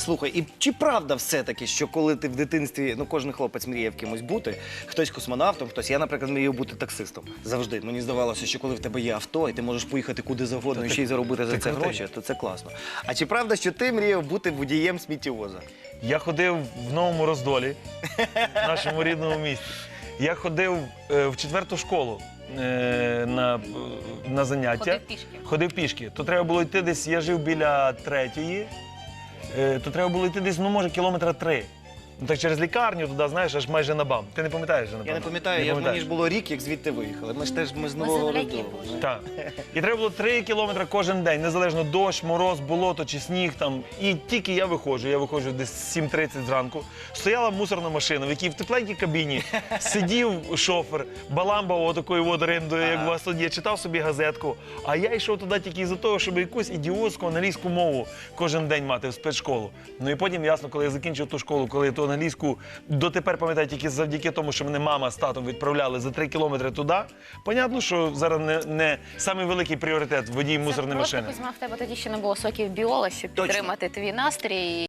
Слухай, і чи правда все-таки, що коли ти в дитинстві, ну кожен хлопець мріяв кимось бути, хтось космонавтом, хтось. Я, наприклад, мріяв бути таксистом. Завжди. Мені здавалося, що коли в тебе є авто, і ти можеш поїхати куди завгодно і ще й заробити за це гроші, то це класно. А чи правда, що ти мріяв бути водієм сміттєвоза? Я ходив в новому роздолі, в нашому рідному місті. Я ходив е, в четверту школу е, на, е, на заняття. Ходив пішки. Ходив пішки. То треба було йти десь, я жив біля третьої, е, то треба було йти десь, ну може, кілометра три. Ну так через лікарню туди, знаєш, аж майже на бам. Ти не пам'ятаєш, же, напевно? Я не пам'ятаю, я, мені ж було рік, як звідти виїхали. Ми ж теж ми з нового земляки роду. були. Так. І треба було 3 кілометри кожен день, незалежно дощ, мороз, болото чи сніг там. І тільки я виходжу, я виходжу десь 7.30 зранку. Стояла мусорна машина, в якій в тепленькій кабіні сидів шофер, баламбав отакою от як у вас тут є, читав собі газетку. А я йшов туди тільки за того, щоб якусь ідіотську англійську мову кожен день мати в спецшколу. Ну і потім ясно, коли я закінчив ту школу, коли я англійську дотепер пам'ятаю тільки завдяки тому, що мене мама з татом відправляли за три кілометри туди. Понятно, що зараз не, не самий великий пріоритет водій мусорної Просто, машини. Кузьма, в тебе тоді ще не було соків біола, щоб Точно. підтримати твій настрій.